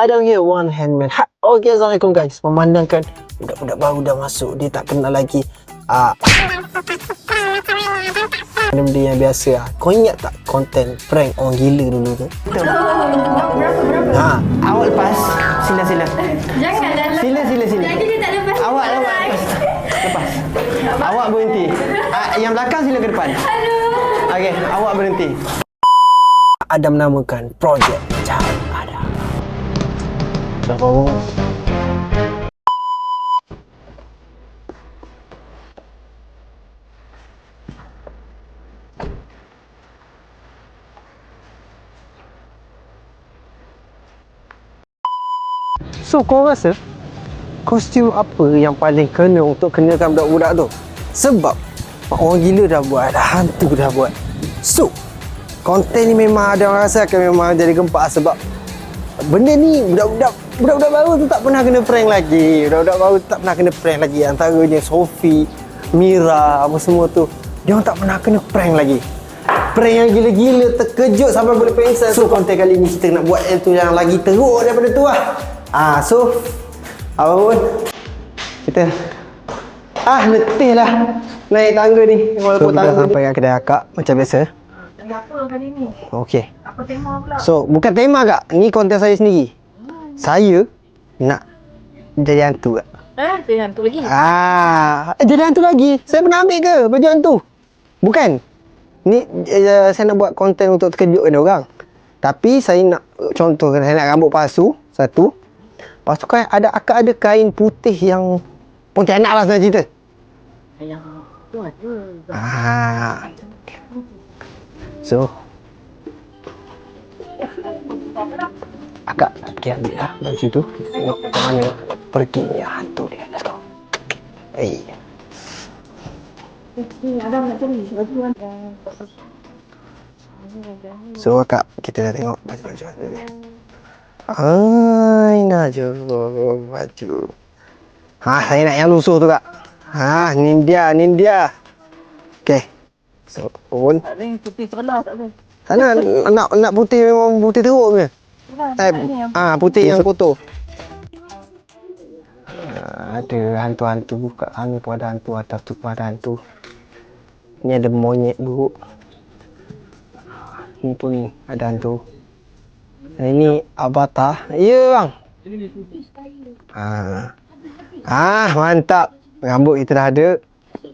Adam here, one handman. Ha, okay, Assalamualaikum guys. Memandangkan budak-budak baru dah masuk, dia tak kenal lagi ah benda-benda yang biasa lah. Kau ingat tak konten prank orang gila dulu tu? Ha, Awak lepas. Sila sila. Jangan dah lepas. Sila sila sila. Lagi dia tak lepas. Awak awak lepas. Lepas. Awak berhenti. Ah, yang belakang sila ke depan. Aduh. Okey, awak berhenti. Adam namakan projek Jahat Dah baru. So kau rasa kostum apa yang paling kena untuk kenakan budak-budak tu? Sebab orang gila dah buat, hantu dah buat. So, konten ni memang ada orang rasa akan memang jadi gempak sebab benda ni budak-budak budak-budak baru tu tak pernah kena prank lagi. Budak-budak baru tu tak pernah kena prank lagi. Antaranya Sophie, Mira, apa semua tu. Dia orang tak pernah kena prank lagi. Prank yang gila-gila terkejut sampai boleh pengsan. So konten kali ni kita nak buat yang tu yang lagi teruk daripada tu lah. Ah, so apa pun kita ah letih lah naik tangga ni walaupun so, tangga sampai kat kedai akak macam biasa. Kenapa kali ni? Okey. Apa tema pula? So, bukan tema kak. Ni konten saya sendiri. Saya nak jadi hantu kak. Eh, dia hantu lagi. Ah, eh, jadi hantu lagi. Saya pernah ambil ke baju hantu? Bukan. Ni uh, saya nak buat konten untuk terkejutkan orang. Tapi saya nak contoh saya nak rambut palsu satu. Lepas tu kan ada akak ada kain putih yang Pontianak lah sebenarnya cerita. Yang tu ada. Ah. So. Agak pergi ambil lah baju tu. Kita tengok macam mana pergi ni hantu dia. Let's go. Hey. Adam nak cari baju kan. So akak kita dah tengok baju-baju hantu dia. Hai, nak je baju. Ha, saya nak yang lusuh tu kak. Ha, ni dia, ni dia. Okay. So, pun. Tak ada putih sekolah tak ada. Sana nak nak putih memang putih teruk ke? Eh, yang ah putih yang kotor. Ah, ada hantu-hantu kat sana pun ada hantu atas tu pun ada hantu. Ni ada monyet buruk. Ni pun ni ada hantu. Dan ini avatar. Ya bang. Ah. Ah mantap. Rambut kita dah ada.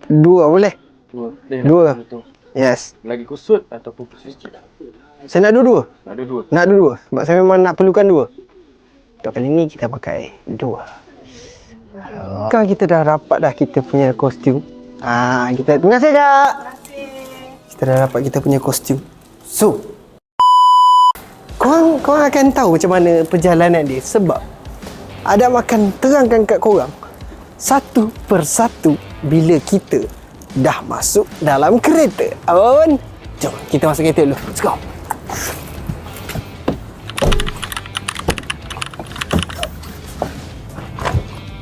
Dua boleh? Dua. Eh, Dua. Yes. Lagi kusut ataupun kusut sikit. Saya nak dua-dua. Ada dua. Nak dua-dua. Sebab saya memang nak perlukan dua. Untuk kali ni kita pakai dua. Kan kita dah dapat dah kita punya kostum. Ah, kita terima kasih kak. Kita dah dapat kita punya kostum. So, korang, korang akan tahu macam mana perjalanan dia sebab ada akan terangkan kat korang satu persatu bila kita dah masuk dalam kereta. Awon, jom kita masuk kereta dulu. Let's go.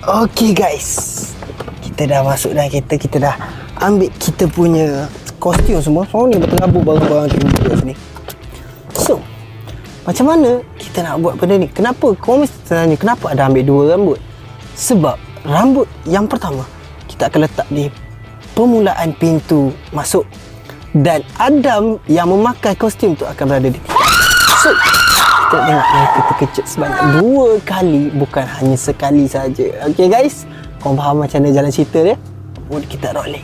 Okay guys. Kita dah masuk dalam kereta. Kita dah ambil kita punya kostum semua. Semua ni berterabur barang-barang kita buat sini. So Macam mana kita nak buat benda ni? Kenapa? Kau mesti tanya Kenapa ada ambil dua rambut? Sebab rambut yang pertama Kita akan letak di Permulaan pintu masuk Dan Adam yang memakai kostum tu akan berada di So kita tengok mereka terkejut sebanyak dua kali bukan hanya sekali saja. Okay guys, korang faham macam mana jalan cerita dia? Mood kita rolling.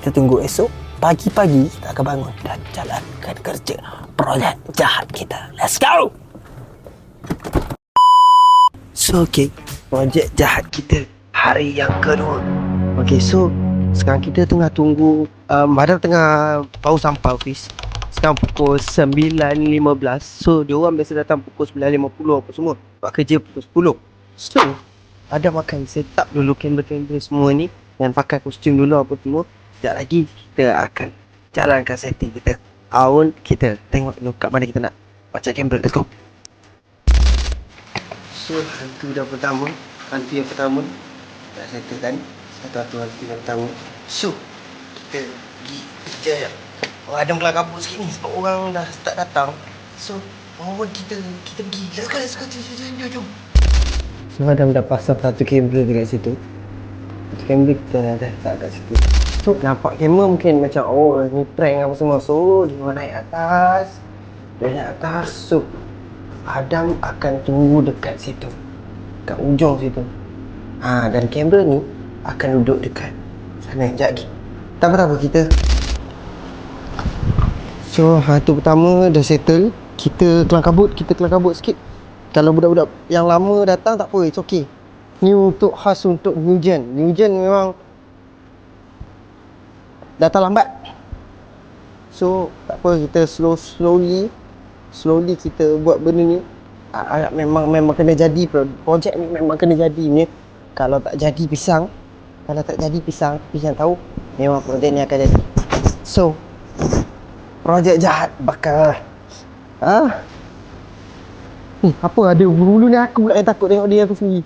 Kita tunggu esok pagi-pagi kita akan bangun dan jalankan kerja projek jahat kita. Let's go! So okay, projek jahat kita hari yang kedua. Okay, so sekarang kita tengah tunggu um, Madam tengah bau sampah office sekarang pukul 9.15 So dia orang biasa datang pukul 9.50 apa semua. Buat kerja pukul 10 So ada makan set up dulu kamera-kamera semua ni. Dan pakai kostum dulu apa semua. Sekejap lagi kita akan jalankan setting kita. Awal kita tengok dulu kat mana kita nak baca kamera Let's go. So hantu dah pertama. Hantu yang pertama. Dah settlekan Satu-satu hantu yang pertama So kita pergi kerja je Oh, ada kelar kabut sikit ni sebab orang dah start datang So, oh kita kita pergi. Let's go, let's go. Jom, jom, jom, jom. So, Adam dah pasang satu kamera dekat situ. Satu kamera kita dah letak kat situ. So, nampak kamera mungkin macam, oh ni prank apa semua. So, dia orang naik atas. Dia naik atas. So, Adam akan tunggu dekat situ. Kat ujung situ. Ha, dan kamera ni akan duduk dekat sana. Sekejap lagi. Tak apa-tak apa, kita So hantu pertama dah settle. Kita kelang kabut, kita kelang kabut sikit. Kalau budak-budak yang lama datang tak apa, it's okay. Ni untuk khas untuk new gen. New gen memang Datang lambat. So tak apa, kita slow slowly Slowly kita buat benda ni. Ah, ah, Memang memang kena jadi pro- Projek ni memang kena jadi ni. Kalau tak jadi pisang Kalau tak jadi pisang, pisang tahu Memang projek ni akan jadi. So Projek jahat bakal. Ha? Ni apa ada bulu ni? Aku pula yang takut tengok dia aku sendiri.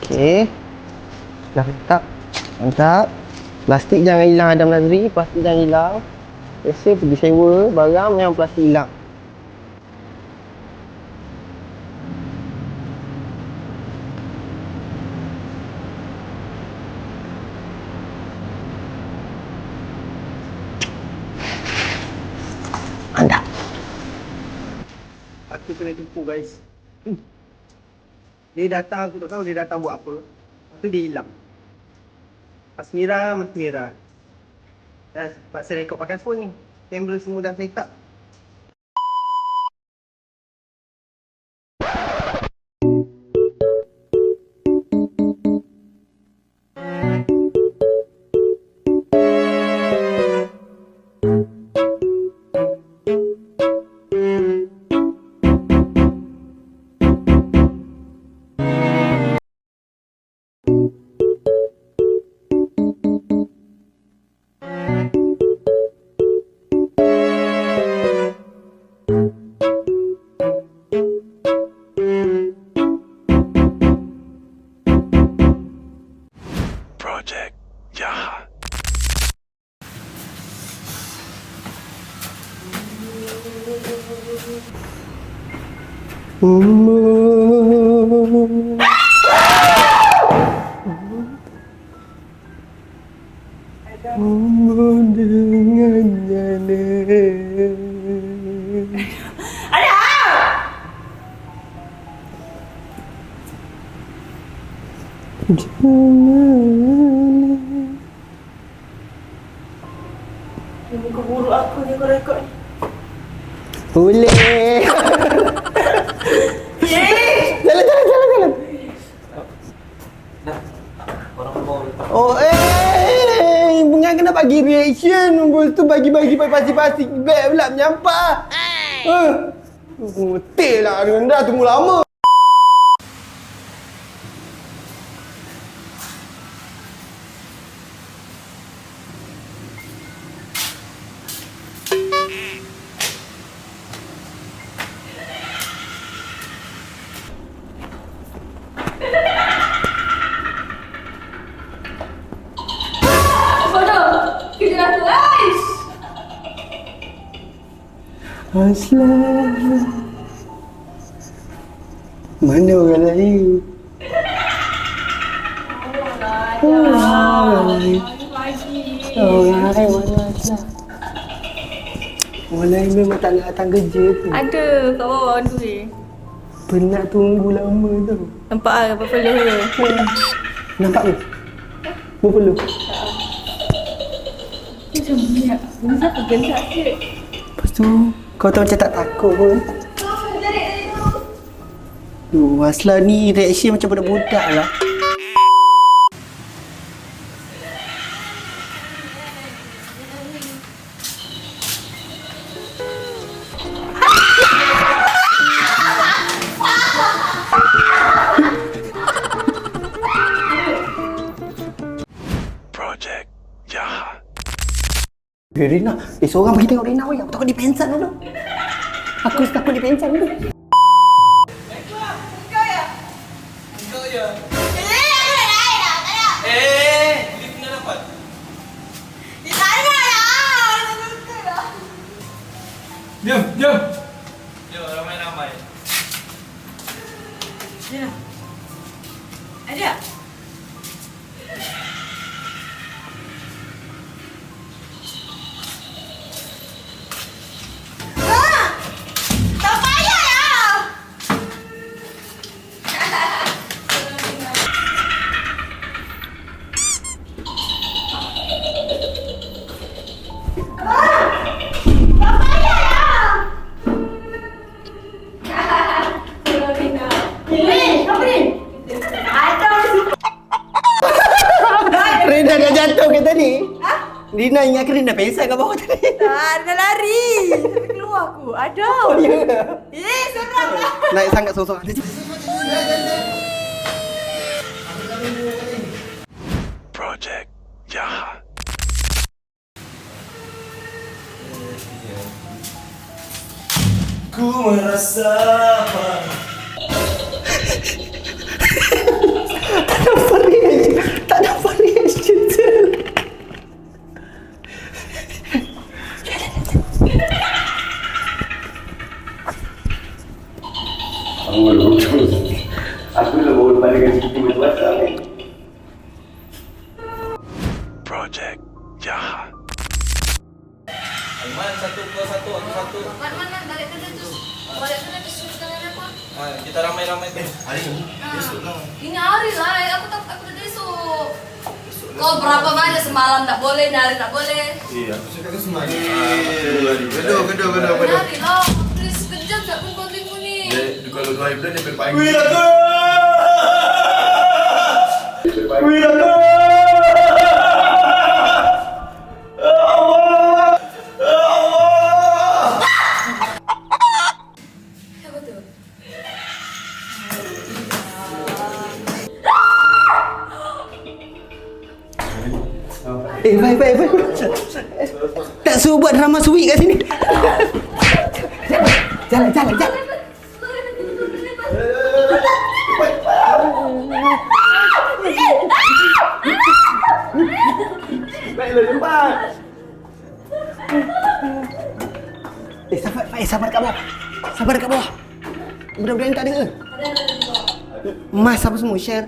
Okay Dah mantap. Mantap. Plastik jangan hilang Adam Nazri. Plastik jangan hilang. Biasa pergi sewa barang memang plastik hilang Anda. Aku kena tipu guys. Hmm. Dia datang aku tak tahu dia datang buat apa. Lepas tu dia hilang. Mas Mira. Dah paksa rekod pakai phone ni. Kamera semua dah set up. Oh eh Bunga kena bagi reaction Lepas tu bagi-bagi pasti-pasti Bag pula menyampah. Eh Betul lah dengan dah tunggu lama Aslan Mana orang lain? Orang lain mana Aslan? Orang lain memang tak nak datang kerja tu Ada kat bawah tu eh. Penat tunggu lama tu Nampak ah apa perlu dia. Nampak ni? Berpeluh Macam minyak. Ini siapa gendak ke? Lepas tu Kau tahu macam tak takut pun Duh, Aslan ni reaction macam budak-budak lah Jahat. Eh, Rina. Eh, seorang pergi tengok Rina, weh. Aku takut dia pensan dulu. Aku takut dia pensan Rina ingatkan Rina pensel kat bawah tadi. Tak, dia lari. Tapi keluar aku. Ada. Oh, ya. Eh, seram lah. Naik sangat sorang-sorang. Project Jahan. Ku merasa Tak ada variation. Tak ada. Kita ramai-ramai tu. Ini hari lah, aku tak aku dah esok. Kau berapa banyak semalam tak boleh, hari tak boleh. Gaduh, gaduh, gaduh, gaduh. Hari lah, please sekejap tak pun kau tengok ni. Dia, kalau kau iblis, dia berpagi. Apa Eh, baik, baik, baik. Tak suruh buat drama sweet kat sini. Jalan, jalan, jalan. Eh, sabar, eh, sabar kat bawah. Sabar kat bawah. Budak-budak tak ada ke? Mas apa semua, share.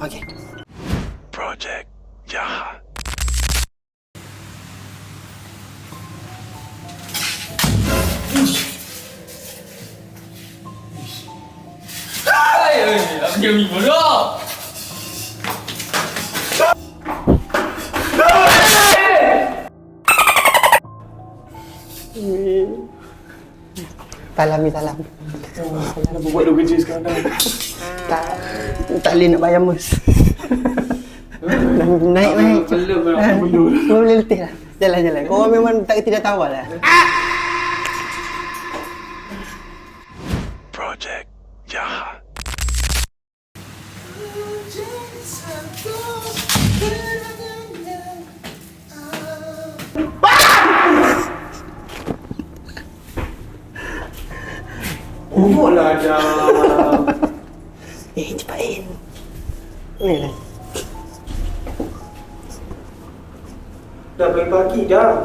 Okay. Nak pergi ni bodoh. Salam, ni, salam. Buat dua kerja sekarang dah. Tak, tak boleh nak bayar mus. naik, naik. Belum, belum. Ah, Boleh letih lah. Jalan, jalan. Kau memang tak tidak tahu lah. Project Jahan. Bubuk lah dah. Eh, cepatin. Ni lah. Dah pagi dah.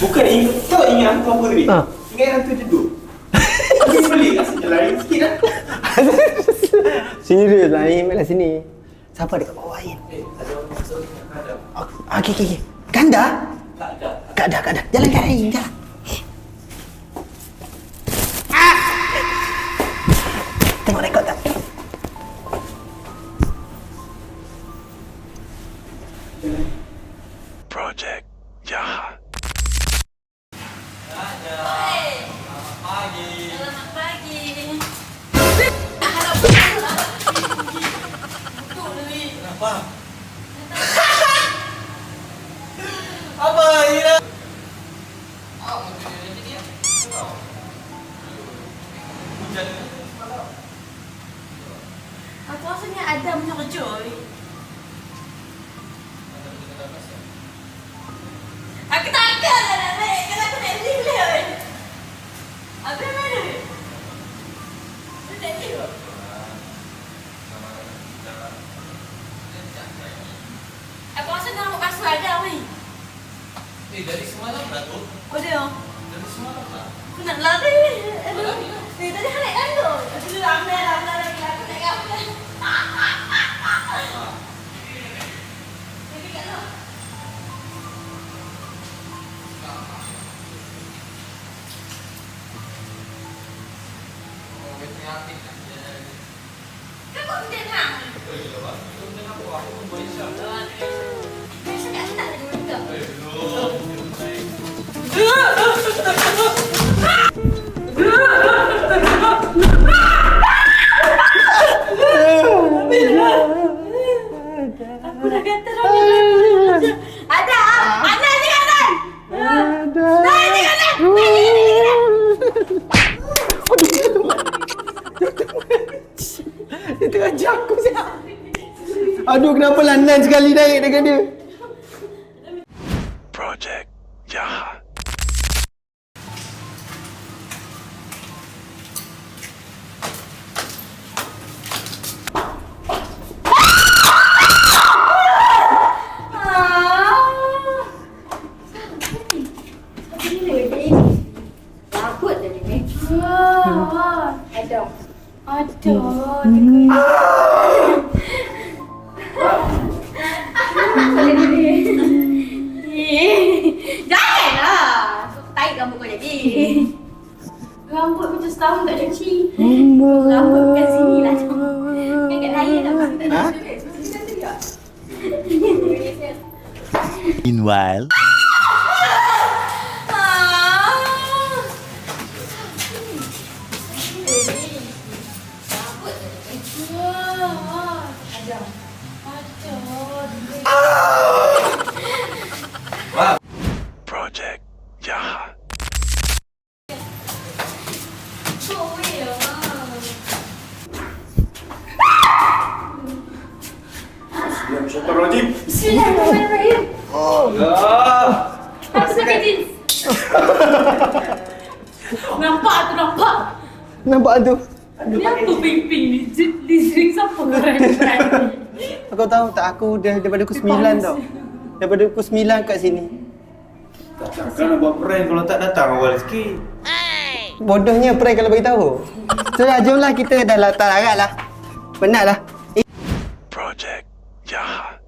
Bukan ingat, kau ingat hantu apa tadi? Ha. Ingat hantu jeduk. Aku pelik lah sikit lain sikit lah. Serius lah, ni main lah sini. Siapa dekat bawah Ain? Eh, ada orang masuk ni, ada. Oh, okey, okey, okey. Tak ada. Kak dah, kak dah. Jalan, jalan, Ain, jalan. Apa? Apa ini Kau dia. Aku nak lari. Aduh. Eh, tadi kan naik tu. Aduh, ramai ramai lagi. Aku naik apa? Jadi kat lah. Kan kau dia nak? Biasa tak ada. Aku dah dah! Ada ni kanan! Naik Dia tengah jaku siap. Aduh kenapa landan sekali naik dengan dia. Meanwhile. Project Jahan. Astagfirullahaladzim. Bismillahirrahmanirrahim. Allah. Aku sakit jeans. nampak tu nampak. Nampak tu. Ni apa ping-ping ni? Di- sering siapa korang Kau tahu tak aku dah daripada pukul 9 tau. Daripada pukul 9 kat sini. Takkan nak buat prank kalau tak datang awal sikit. Bodohnya prank kalau bagi tahu. So dah jomlah kita dah latar larat lah. Penat lah. Project Jahan.